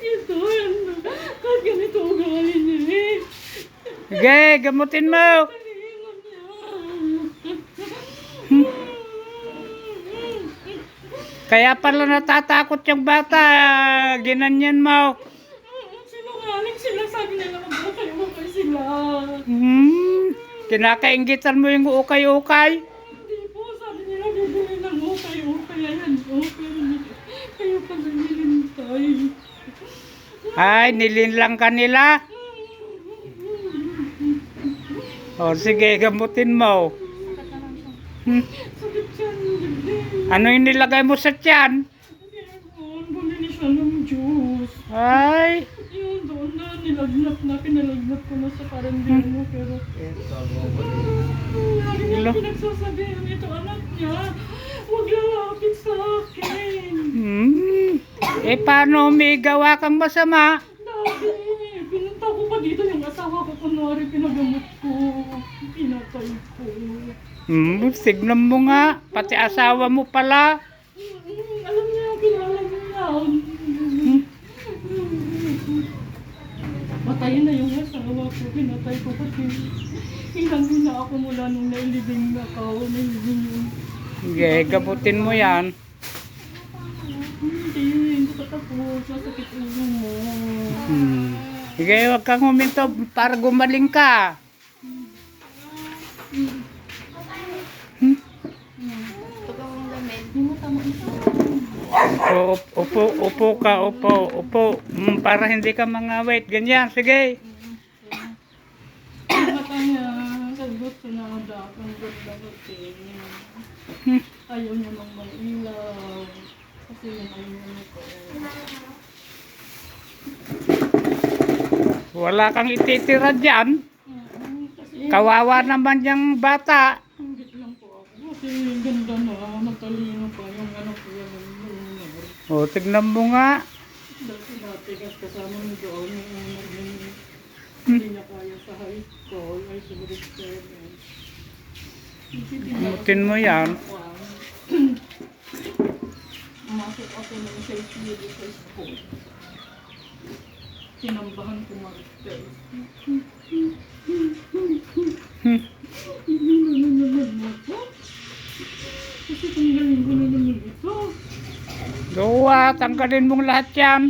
ito, ano, kahit ganito ugali niya eh. Sige, gamutin mo. Niya. Kaya pala natatakot yung bata. Ginanyan mo. Sinungaling sila, sabi nila mag-ukay-ukay sila. Hmm. Kinakaingitan mo yung ukay-ukay. Hindi po, sabi nila bibili ng ukay-ukay. Ayan, okay. Kayo pa nilintay. Ay, nilinlang ka nila. O sige, gamutin mo. Hmm. Ano yung nilagay mo sa tiyan? Ay, Yun, doon na, nilagnat na, pinalagnat ko na sa karandyano, pero... Lagi niya pinagsasabihan ito, anak niya, huwag lalapit sa akin. hmm. Eh, paano may gawa kang masama? Dati, pinunta ko pa dito yung asawa ko, kunwari pinagamot ko, pinatay ko. Hmm, tignan mo nga. Pati asawa mo pala. Mm, Alam niya, kilala niya. Patayin na yung asawa ko, pinatay ko kasi hinangin na ako mula nung nailibing na kao, nailibing Sige, gamutin mo yan. Hindi ka tapos, masakit ulo mo. Hmm. Sige, huwag kang huminto para gumaling ka. Tama ito. O, upo, upo ka, upo, upo. Hmm, para hindi ka mangawit. Ganyan, sige. Ang Hmm. Ayaw niya mang ilaw. Kasi ko. Wala kang ititira dyan. Kawawa naman yung bata. Hanggat lang po ako. Kasi ganda na, matalino pa yung ano ko O, tignan mo nga. Dati-dati kas kasama mo doon yung owner niya. Hindi niya kaya sa high school. Ay, sa grade 7. Gamutin mo yan. Umasok ako ng sa SBD sa school. Sinambahan ko. Hmm. Hindi na naman ako. Kasi tanggalin ko na naman ito. Gawa, tanggalin mong lahat yan.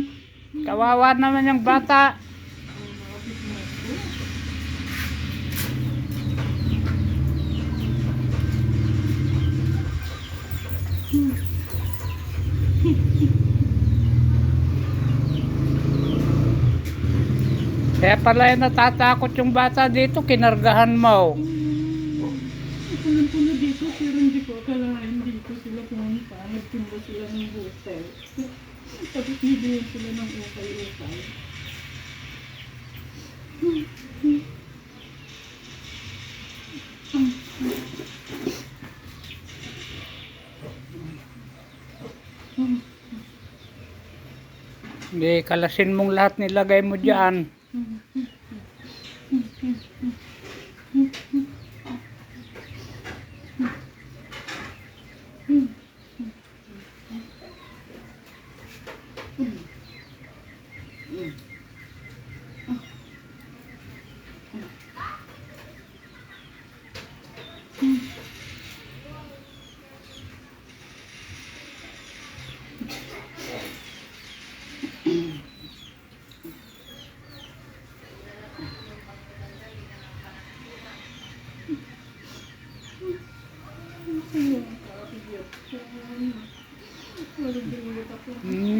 Kawawa naman yung bata. Ang lapit na ito. Kaya pala yung natatakot yung bata dito, kinargahan mo. Lang po na dito, pero hindi ko akalain dito sila pumunta. Nagtimba sila ng hotel. Tapos bibigyan sila ng ukay-ukay. Hindi, kalasin mong lahat nilagay mo dyan.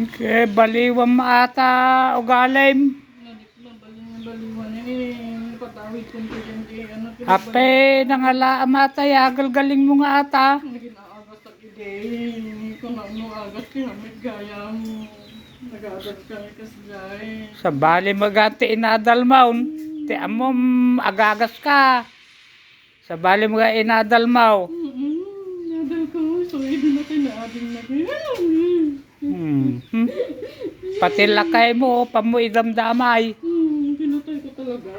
Okay, baliwan maata pinagdi, ano, Ape, nangala mata yagal galing mo nga ata. Naging-aagas sa ide, kung ano agas kinamit gaya mo. Nag-aagas kami kasgay. Sa bali magati inadal maun. Ti amo mm, agagas ka. Sa bali mga inadal mau. Hmm. hmm. Pati lakay mo, pamuidam damay. Hmm, pinatay ko talaga.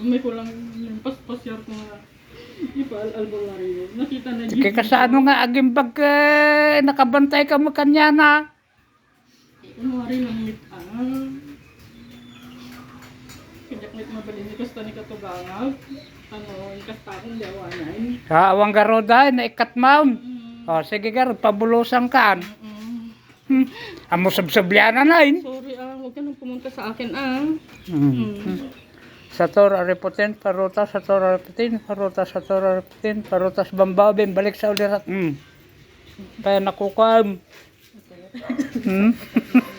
May ko lang yung paspasyar ko nga. Ipaal-albalaryo. Nakita na Kaya kasano nga agimbag eh, nakabantay ka mo kanya na. Kunwari lang mit ah. Mabali ni Kasta ni Katugangag. Ano, yung kasta akong dawanan. Sa awang garoda, na ikat maun. Mm. O, sige gar, pabulusan ka. Mm. Hmm. Amo sabsabliana na yun. Sorry ah, huwag ka nang pumunta sa akin ah. Hmm. Mm. Sa tor ariputin, paruta sa tor ariputin, paruta sa tor ariputin, parutas bambabin, balik sa ulirat. Hmm. Kaya nakukam. Hmm.